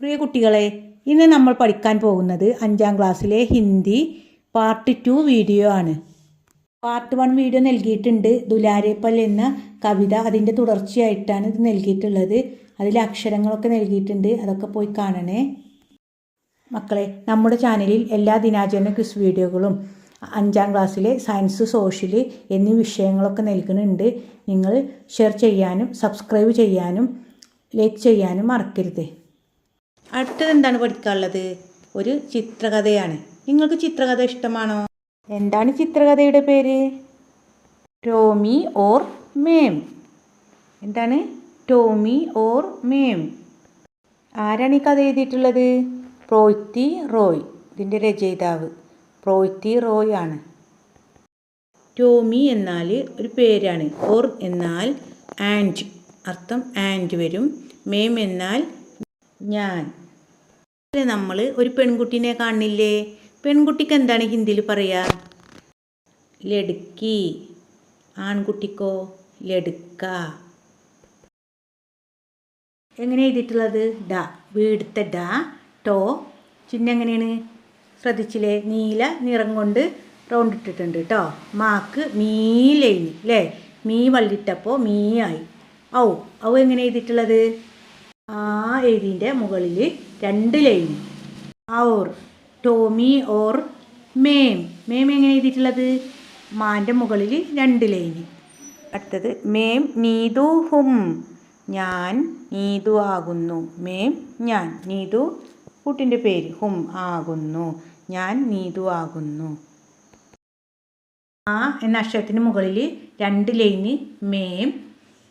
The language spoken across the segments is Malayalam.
പ്രിയ കുട്ടികളെ ഇന്ന് നമ്മൾ പഠിക്കാൻ പോകുന്നത് അഞ്ചാം ക്ലാസ്സിലെ ഹിന്ദി പാർട്ട് ടു വീഡിയോ ആണ്. പാർട്ട് വൺ വീഡിയോ നൽകിയിട്ടുണ്ട് ദുലാരേപ്പൽ എന്ന കവിത. അതിന്റെ തുടർച്ചയായിട്ടാണ് ഇത് നൽകിയിട്ടുള്ളത്. അതിൽ അക്ഷരങ്ങളൊക്കെ നൽകിയിട്ടുണ്ട്. അതൊക്കെ പോയി കാണണേ. മക്കളെ നമ്മുടെ ചാനലിൽ എല്ലാ ദിനാചരണ ക്വിസ് വീഡിയോകളും അഞ്ചാം ക്ലാസ്സിലെ സയൻസ് സോഷ്യൽ എന്നീ വിഷയങ്ങളൊക്കെ നൽകുന്നുണ്ട്. നിങ്ങൾ ഷെയർ ചെയ്യാനും സബ്സ്ക്രൈബ് ചെയ്യാനും ലൈക്ക് ചെയ്യാനും മറക്കരുത്. അടുത്തത് എന്താണ് പഠിക്കാനുള്ളത്? ഒരു ചിത്രകഥയാണ്. നിങ്ങൾക്ക് ചിത്രകഥ ഇഷ്ടമാണോ? എന്താണ് ചിത്രകഥയുടെ പേര്? ടോമി ഓർ മേം. എന്താണ്? ടോമി ഓർ മേം. ആരാണ് ഈ കഥ എഴുതിയിട്ടുള്ളത്? പ്രോയ്ത്തി റോയ് ഇതിന്റെ രചയിതാവ്. പ്രോയ്ത്തി റോയ് ആണ്. ടോമി എന്നാൽ ഒരു പേരാണ്. ഓർ എന്നാൽ ആൻഡ്. അർത്ഥം ആൻഡ് വരും. മേം എന്നാൽ ഞാൻ. നമ്മൾ ഒരു പെൺകുട്ടീനെ കാണില്ലേ? പെൺകുട്ടിക്ക് എന്താണ് ഹിന്ദിയിൽ പറയുക ലടുക്കി ആൺകുട്ടിക്കോ? ലടുക്ക എങ്ങനെ എഴുതിയിട്ടുള്ളത്? ഡ. വീടുത്തെ ഡ. ടോ. ചിഹ്നം എങ്ങനെയാണ്? ശ്രദ്ധിച്ചില്ലേ? നീല നിറം കൊണ്ട് റൗണ്ട് ഇട്ടിട്ടുണ്ട് കേട്ടോ മാക്ക് മീ ലൈന് അല്ലേ മീ വള്ളിട്ടപ്പോൾ മീ ആയി. ഔ ഔ എങ്ങനെ എഴുതിയിട്ടുള്ളത്? ആ എഴുതിന്റെ മുകളിൽ രണ്ട് ലൈൻ. ഔർ ടോമി ഓർ മേം. മേം എങ്ങനെ എഴുതിയിട്ടുള്ളത്? മാന്റെ മുകളിൽ രണ്ട് ലൈൻ. അടുത്തത് മേം നീതു ഹും ഞാൻ നീതു ആകുന്നു. മേം ഞാൻ നീതു കുട്ടിന്റെ പേര് ഹും ആകുന്നു. ഞാൻ നീതു ആകുന്നു. ആ എന്ന അക്ഷരത്തിന് മുകളിൽ രണ്ട് ലൈന് മേം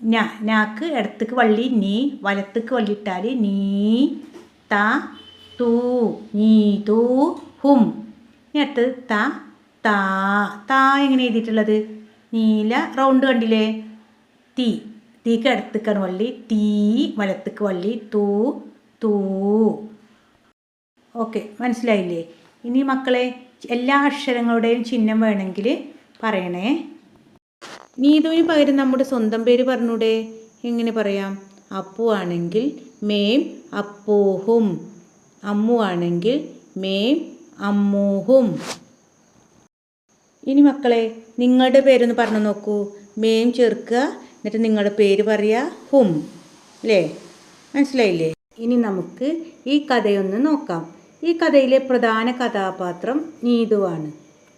നാക്ക് ഇടത്തേക്ക് വള്ളി നീ വലത്തേക്ക് വള്ളി ഇട്ടാൽ നീ ത തൂ നീ തൂ ഹും. ഇനി അടുത്തത് ത താ. താ എങ്ങനെ എഴുതിയിട്ടുള്ളത്? നീല റൗണ്ട് കണ്ടില്ലേ? തീ. തീക്ക് ഇടത്തേക്കാണ് വള്ളി. തീ വലത്തേക്ക് വള്ളി. തൂ തൂ. ഓക്കെ മനസ്സിലായില്ലേ? ഇനി മക്കളെ എല്ലാ അക്ഷരങ്ങളുടെയും ചിഹ്നം വേണമെങ്കിൽ പറയണേ. നീതുവിന് പകരം നമ്മുടെ സ്വന്തം പേര് പറഞ്ഞൂടെ? എങ്ങനെ പറയാം? അപ്പു ആണെങ്കിൽ മേം അപ്പോഹും. അമ്മു ആണെങ്കിൽ മേം അമ്മൂഹും. ഇനി മക്കളെ നിങ്ങളുടെ പേരൊന്ന് പറഞ്ഞു നോക്കൂ. മേം ചേർക്കുക എന്നിട്ട് നിങ്ങളുടെ പേര് പറയുക ഹും. അല്ലേ മനസ്സിലായില്ലേ? ഇനി നമുക്ക് ഈ കഥയൊന്ന് നോക്കാം. ഈ കഥയിലെ പ്രധാന കഥാപാത്രം നീതുവാണ്.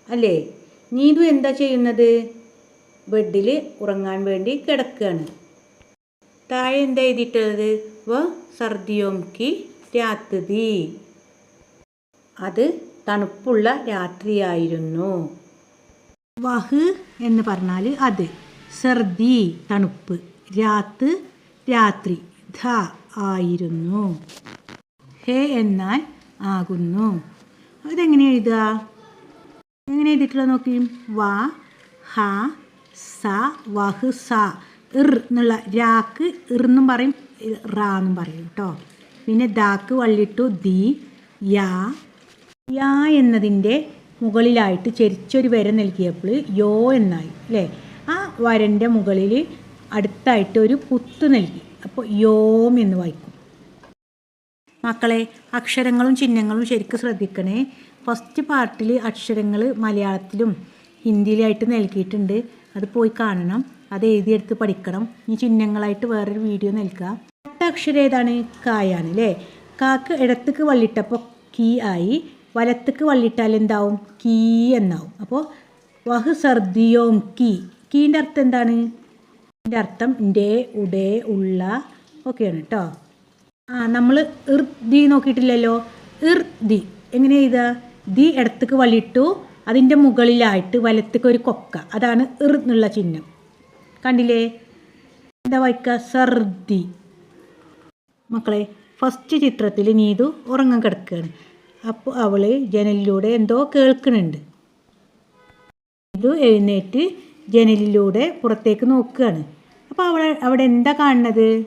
അല്ലേ? നീതു എന്താ ചെയ്യുന്നത്? ബെഡിൽ ഉറങ്ങാൻ വേണ്ടി കിടക്കുകയാണ്. താഴെ എന്താ എഴുതിയിട്ടുള്ളത്? വ സർദിയോം കി രാത്രി. അത് തണുപ്പുള്ള രാത്രിയായിരുന്നു. വഹ് എന്ന് പറഞ്ഞാൽ അത്. സർദി തണുപ്പ്. രാത്ത് രാത്രി. ധ ആയിരുന്നു. ഹേ എന്നാൽ ആകുന്നു. അതെങ്ങനെ എഴുതുക? എങ്ങനെ എഴുതിയിട്ടുള്ള നോക്കി. വ ഹ സ വഹ് സ ഇർ എന്നുള്ള രാക്ക് ഇർന്നും പറയും റാ എന്നും പറയും കേട്ടോ പിന്നെ ദാക്ക് വള്ളിട്ടു ദി യാ. യാ എന്നതിന്റെ മുകളിലായിട്ട് ചെരിച്ചൊരു വര നൽകിയപ്പോൾ യോ എന്നായി അല്ലേ? ആ വരന്റെ മുകളിൽ അടുത്തായിട്ട് ഒരു കുത്ത് നൽകി അപ്പോൾ യോം എന്ന് വായിക്കും. മക്കളെ അക്ഷരങ്ങളും ചിഹ്നങ്ങളും ശരിക്കും ശ്രദ്ധിക്കണേ. ഫസ്റ്റ് പാർട്ടിൽ അക്ഷരങ്ങൾ മലയാളത്തിലും ഹിന്ദിയിലായിട്ട് നൽകിയിട്ടുണ്ട്. അത് പോയി കാണണം. അത് എഴുതിയെടുത്ത് പഠിക്കണം. ഈ ചിഹ്നങ്ങളായിട്ട് വേറൊരു വീഡിയോ നൽകുക അടുത്ത അക്ഷരം ഏതാണ്? കായാണ് അല്ലേ കാക്ക് ഇടത്തേക്ക് വള്ളിട്ടപ്പോൾ കീ ആയി. വലത്തേക്ക് വള്ളിട്ടാൽ എന്താവും? കീ എന്നാവും. അപ്പോൾ വഹ് സർദിയോം കീ. കീന്റെ അർത്ഥം എന്താണ്? ഇതിന്റെ അർത്ഥം ഡേ ഉടേ ഉള്ള ഒക്കെയാണ് കേട്ടോ ആ നമ്മൾ ഇർ ദി നോക്കിയിട്ടില്ലല്ലോ? ഇർ ദി. എങ്ങനെ ചെയ്താൽ ദി ഇടത്തേക്ക് വള്ളിട്ടു അതിന്റെ മുകളിലായിട്ട് വലത്തേക്ക് ഒരു കൊക്ക. അതാണ് ഇർ എന്നുള്ള ചിഹ്നം. കണ്ടില്ലേ? എന്താ വായിക്കുക സർദി. മക്കളെ ഫസ്റ്റ് ചിത്രത്തിൽ നീതു ഉറങ്ങാൻ കിടക്കുകയാണ് അപ്പോൾ അവൾ ജനലിലൂടെ എന്തോ കേൾക്കുന്നുണ്ട്. ഇത് എഴുന്നേറ്റ് ജനലിലൂടെ പുറത്തേക്ക് നോക്കുകയാണ്. അപ്പോൾ അവൾ അവിടെ എന്താ കാണുന്നത്?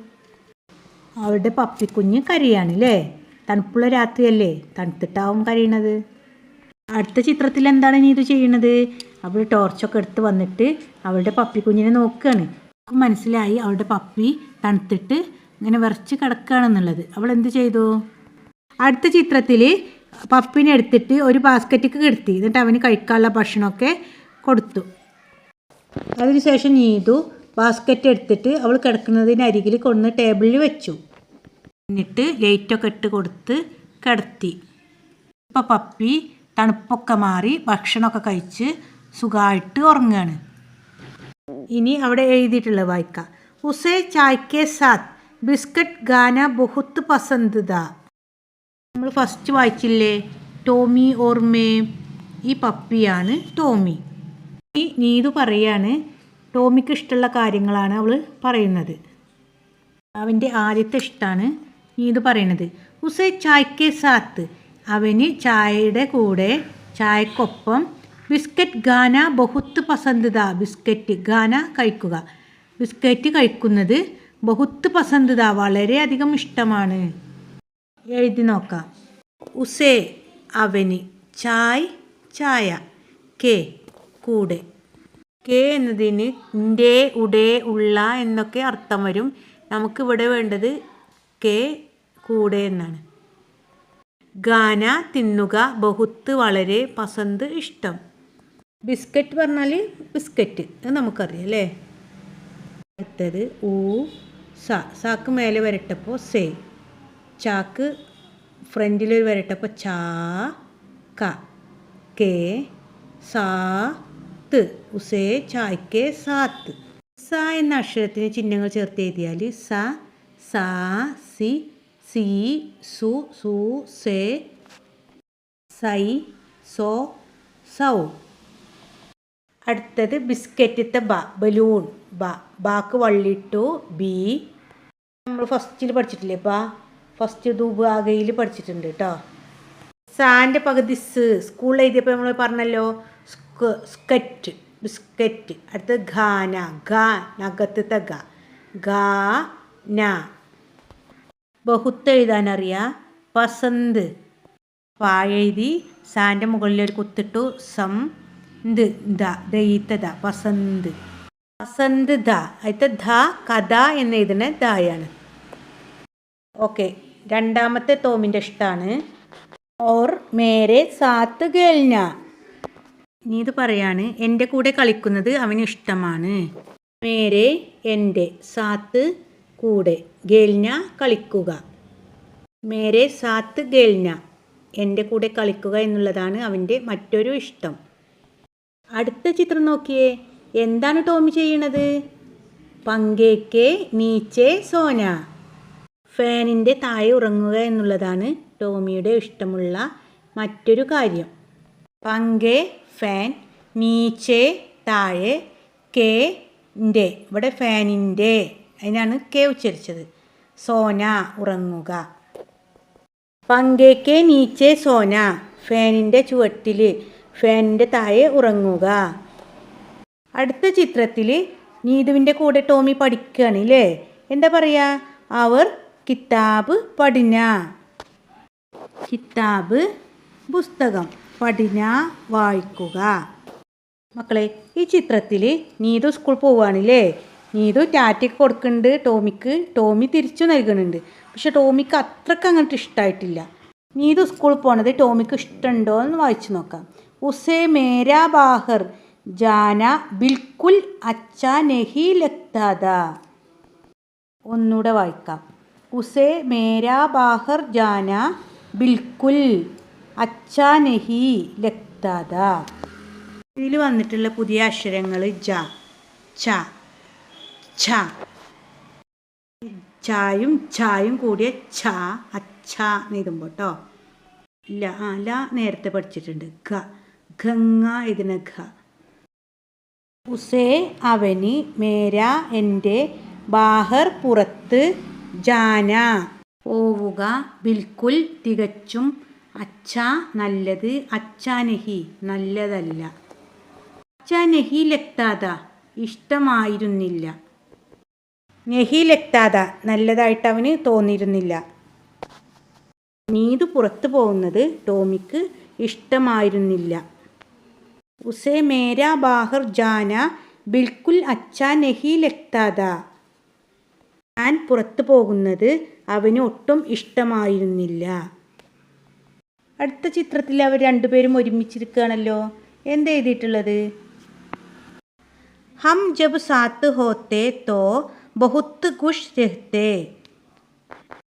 അവളുടെ പപ്പിക്കുഞ്ഞ് കരയാണ് അല്ലേ തണുപ്പുള്ള രാത്രിയല്ലേ? തണുത്തിട്ടാവും കരയണത്. അടുത്ത ചിത്രത്തിൽ എന്താണ് നീ ഇത് ചെയ്യണത് അവൾ ടോർച്ചൊക്കെ എടുത്ത് വന്നിട്ട് അവളുടെ പപ്പി കുഞ്ഞിനെ നോക്കുകയാണ് മനസ്സിലായി അവളുടെ പപ്പി തണുത്തിട്ട് ഇങ്ങനെ വിറച്ച് കിടക്കുകയാണെന്നുള്ളത്. അവൾ എന്ത് ചെയ്തു? അടുത്ത ചിത്രത്തിൽ പപ്പിനെ എടുത്തിട്ട് ഒരു ബാസ്ക്കറ്റിക്ക് കിടത്തി. എന്നിട്ട് അവന് കഴിക്കാനുള്ള ഭക്ഷണമൊക്കെ കൊടുത്തു. അതിനുശേഷം നീതു ബാസ്ക്കറ്റ് എടുത്തിട്ട് അവൾ കിടക്കുന്നതിന് അരികിൽ കൊണ്ട് ടേബിളിൽ വെച്ചു. എന്നിട്ട് ലൈറ്റൊക്കെ ഇട്ട് കൊടുത്ത് കിടത്തി. ഇപ്പോൾ പപ്പി തണുപ്പൊക്കെ മാറി ഭക്ഷണമൊക്കെ കഴിച്ച് സുഖമായിട്ട് ഉറങ്ങുകയാണ് ഇനി അവിടെ എഴുതിയിട്ടുള്ള വായിക്കാം. ഉസേ ചായ്ക്കെ സാത്ത് ബിസ്ക്കറ്റ് ഗാന ബഹുത്ത് പസന്ത് ദാ നമ്മൾ ഫസ്റ്റ് വായിച്ചില്ലേ? ടോമി ഓർമേ ഈ പപ്പിയാണ് ടോമി. ഈ നീതു പറയാണ് ടോമിക്ക് ഇഷ്ടമുള്ള കാര്യങ്ങളാണ് അവൾ പറയുന്നത്. അവന്റെ ആദ്യത്തെ ഇഷ്ടമാണ് നീതു പറയണത് ഉസേ ചായ്ക്കെ സാത്ത് അവന് ചായയുടെ കൂടെ ചായക്കൊപ്പം ബിസ്ക്കറ്റ് ഗാന ബഹുത്ത് പസന്തിത ബിസ്ക്കറ്റ് ഗാന കഴിക്കുക. ബിസ്ക്കറ്റ് കഴിക്കുന്നത് ബഹുത്ത് പസന്തിത വളരെയധികം ഇഷ്ടമാണ്. എഴുതി നോക്കാം. ഉസേ അവന് ചായ് ചായ കെ കൂടെ. കെ എന്നതിന് ഇന്റെ ഉടെ ഉള്ള എന്നൊക്കെ അർത്ഥം വരും. നമുക്കിവിടെ വേണ്ടത് കെ കൂടെ എന്നാണ്. ഗാന തിന്നുക ബഹുത്ത് വളരെ പസന്ത് ഇഷ്ടം. ബിസ്ക്കറ്റ് പറഞ്ഞാൽ ബിസ്ക്കറ്റ് അത് നമുക്കറിയാം അല്ലേ? അടുത്തത് ഊ സ സാക്ക് മേലെ വരട്ടപ്പോൾ സേ ചാക്ക് ഫ്രണ്ടിൽ വരട്ടപ്പോൾ ചാ ക കെ സാ ത്ത് ഉസേ ചായ്ക്ക് സാത്ത്. സ എന്ന അക്ഷരത്തിന് ചിഹ്നങ്ങൾ ചേർത്ത് എഴുതിയാൽ സ സാ സി സി സു സു സേ സൈ സോ സൗ. അടുത്തത് ബിസ്ക്കറ്റിത്തെ ബ ബലൂൺ. ബ ബാക്ക് വള്ളിട്ടു ബി. നമ്മൾ ഫസ്റ്റിൽ പഠിച്ചിട്ടില്ലേ ബ? ഫസ്റ്റ് ദുബാഗയിൽ പഠിച്ചിട്ടുണ്ട് കേട്ടോ സാന്റെ പകുതി സ് സ്കൂളിൽ എഴുതിയപ്പോൾ നമ്മൾ പറഞ്ഞല്ലോ സ്ക സ്കറ്റ് ബിസ്ക്കറ്റ്. അടുത്തത് ഖാന ഖ നഗത്തത്തെ ഗ. ഗാ ന. ബഹുത്ത് എഴുതാനറിയാം പസന്ത് പായെഴുതി സാന്റെ മുകളിൽ ഒരു കുത്തിട്ടു. സം. ദ്. ദ. ദയിത്തത പസന്ത് പസന്ത് ദ. അതിത്തെ ധ കഥ എന്ന് എഴുതുന്ന ദായാണ് ഓക്കെ. രണ്ടാമത്തെ തോമിന്റെ ഇഷ്ടമാണ് ഓർ മേരെ സാത്ത് ഗേൽന ഇനി ഇത് പറയാണ്. എന്റെ കൂടെ കളിക്കുന്നത് അവന് ഇഷ്ടമാണ്. മേരെ എന്റെ സാത്ത് കൂടെ ഗേൽന കളിക്കുക. മേരെ സാത്ത് ഗേൽന എന്റെ കൂടെ കളിക്കുക എന്നുള്ളതാണ് അവന്റെ മറ്റൊരു ഇഷ്ടം. അടുത്ത ചിത്രം നോക്കിയേ. എന്താണ് ടോമി ചെയ്യണത്? പങ്കേക്കെ നീച്ചെ സോന. ഫാനിന്റെ താഴെ ഉറങ്ങുക എന്നുള്ളതാണ് ടോമിയുടെ ഇഷ്ടമുള്ള മറ്റൊരു കാര്യം. പങ്കെ ഫാൻ നീച്ചെ താഴെ കെ ഇവിടെ ഫാനിന്റെ അതിനാണ് കെ ഉച്ചരിച്ചത്. സോന ഉറങ്ങുക. പങ്കേക്ക് നീച്ചേ സോന. ഫാനിന്റെ ചുവട്ടിൽ ഫാനിന്റെ താഴെ ഉറങ്ങുക. അടുത്ത ചിത്രത്തിൽ നീതുവിന്റെ കൂടെ ടോമി പഠിക്കുകയാണ് എന്താ പറയുക അവർ കിതാബ് പഠിന. കിതാബ് പുസ്തകം പഠിന വായിക്കുക. മക്കളെ ഈ ചിത്രത്തിൽ നീതു സ്കൂൾ പോവുകയാണല്ലേ നീതു ടാറ്റയ്ക്ക് കൊടുക്കുന്നുണ്ട് ടോമിക്ക്. ടോമി തിരിച്ചു നൽകുന്നുണ്ട്. പക്ഷെ ടോമിക്ക് അത്രയ്ക്ക് അങ്ങോട്ട് ഇഷ്ടമായിട്ടില്ല നീതു സ്കൂളിൽ പോണത് ടോമിക്ക് ഇഷ്ടമുണ്ടോ എന്ന് വായിച്ചു നോക്കാം. ഉസേ മേരാ ബാഹർ ജാന ബിൽക്കുൽ അച്ച നെഹി ലത്താദ ഒന്നുകൂടെ വായിക്കാം. ഉസേ മേരാ ബാഹർ ജാന ബിൽക്കുൽ അച്ച നെഹി ലത്താദ ഇതിൽ വന്നിട്ടുള്ള പുതിയ അക്ഷരങ്ങൾ ജ ച ഛ. ചായും ഛായും കൂടിയ ഛ അച്ഛ എഴുതുമ്പോൾ കേട്ടോ ല ല നേരത്തെ പഠിച്ചിട്ടുണ്ട്. ഖ ഖങ്ങ ഇതിന് ഖ ഉസേ അവന് മേര എന്റെ ബാഹർ പുറത്ത് ജാന. പോവുക ബിൽക്കുൽ തികച്ചും. അച്ഛ നല്ലത് അച്ഛാനഹി നല്ലതല്ല. അച്ഛാനഹി ലക്താത ഇഷ്ടമായിരുന്നില്ല. നെഹി ലക്താത നല്ലതായിട്ട് അവന് തോന്നിയിരുന്നില്ല. നീതു പുറത്തു പോകുന്നത് ടോമിക്ക് ഇഷ്ടമായിരുന്നില്ല. ഉസേ മേരാ ബാഹർ ജാന ബിൽക്കുൽ അച്ഛാ നെഹി ലക്താത ഞാൻ പുറത്തു പോകുന്നത് അവന് ഒട്ടും ഇഷ്ടമായിരുന്നില്ല. അടുത്ത ചിത്രത്തിൽ അവർ രണ്ടുപേരും ഒരുമിച്ചിരിക്കുകയാണല്ലോ. എന്ത് എഴുതിയിട്ടുള്ളത്? ഹം ജബ് സാത്ത് ഹോത്തെ തോ ബഹുത്ത് ഖുഷ് രഹത്തെ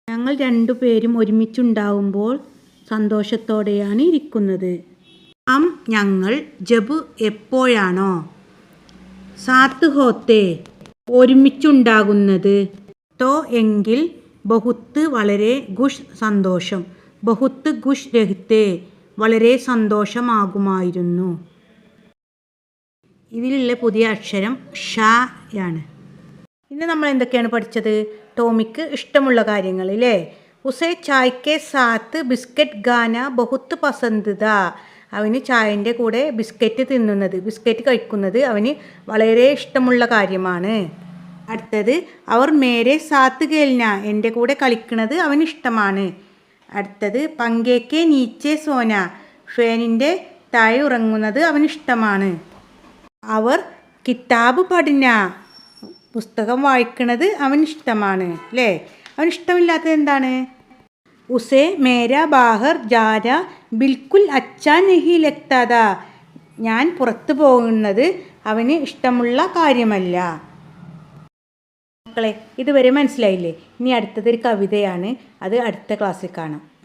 ഞങ്ങൾ രണ്ടുപേരും ഒരുമിച്ചുണ്ടാവുമ്പോൾ സന്തോഷത്തോടെയാണ് ഇരിക്കുന്നത്. അം ഞങ്ങൾ ജബ് എപ്പോഴാണോ? സാത്ത് ഹോത്തെ. ഒരുമിച്ചുണ്ടാകുന്നത് തോ എങ്കിൽ ബഹുത്ത് വളരെ ഖുഷ് സന്തോഷം. ബഹുത്ത് ഖുഷ് രഹിത്തെ വളരെ സന്തോഷമാകുമായിരുന്നു. ഇതിലുള്ള പുതിയ അക്ഷരം ഷ ആണ്. ഇന്ന് നമ്മൾ എന്തൊക്കെയാണ് പഠിച്ചത്? ടോമിക്ക് ഇഷ്ടമുള്ള കാര്യങ്ങൾ അല്ലേ ഉസേ ചായ്ക്കെ സാത്ത് ബിസ്ക്കറ്റ് ഗാന ബഹുത്ത് പസന്തിത അവന് ചായന്റെ കൂടെ ബിസ്ക്കറ്റ് തിന്നുന്നത് ബിസ്ക്കറ്റ് കഴിക്കുന്നത് അവന് വളരെ ഇഷ്ടമുള്ള കാര്യമാണ്. അടുത്തത് അവർ മേരെ സാത്ത് കേൽന എന്റെ കൂടെ കളിക്കുന്നത് അവന് ഇഷ്ടമാണ്. അടുത്തത് പങ്കേക്കെ നീച്ചെ സോന ഫേനിന്റെ താഴെ ഉറങ്ങുന്നത് അവനിഷ്ടമാണ് അവർ കിതാബ് പഠന പുസ്തകം വായിക്കുന്നത് അവന് ഇഷ്ടമാണ് അല്ലേ? അവന് ഇഷ്ടമില്ലാത്തത് എന്താണ്? ഉസേ മേര ബാഹർ ജാര ബിൽക്കുൽ അച്ഛാ നെഹി ലക്താത ഞാൻ പുറത്തു പോകുന്നത് അവന് ഇഷ്ടമുള്ള കാര്യമല്ല. മക്കളെ ഇതുവരെ മനസ്സിലായില്ലേ? ഇനി അടുത്തതൊരു കവിതയാണ്. അത് അടുത്ത ക്ലാസ്സിൽ കാണാം.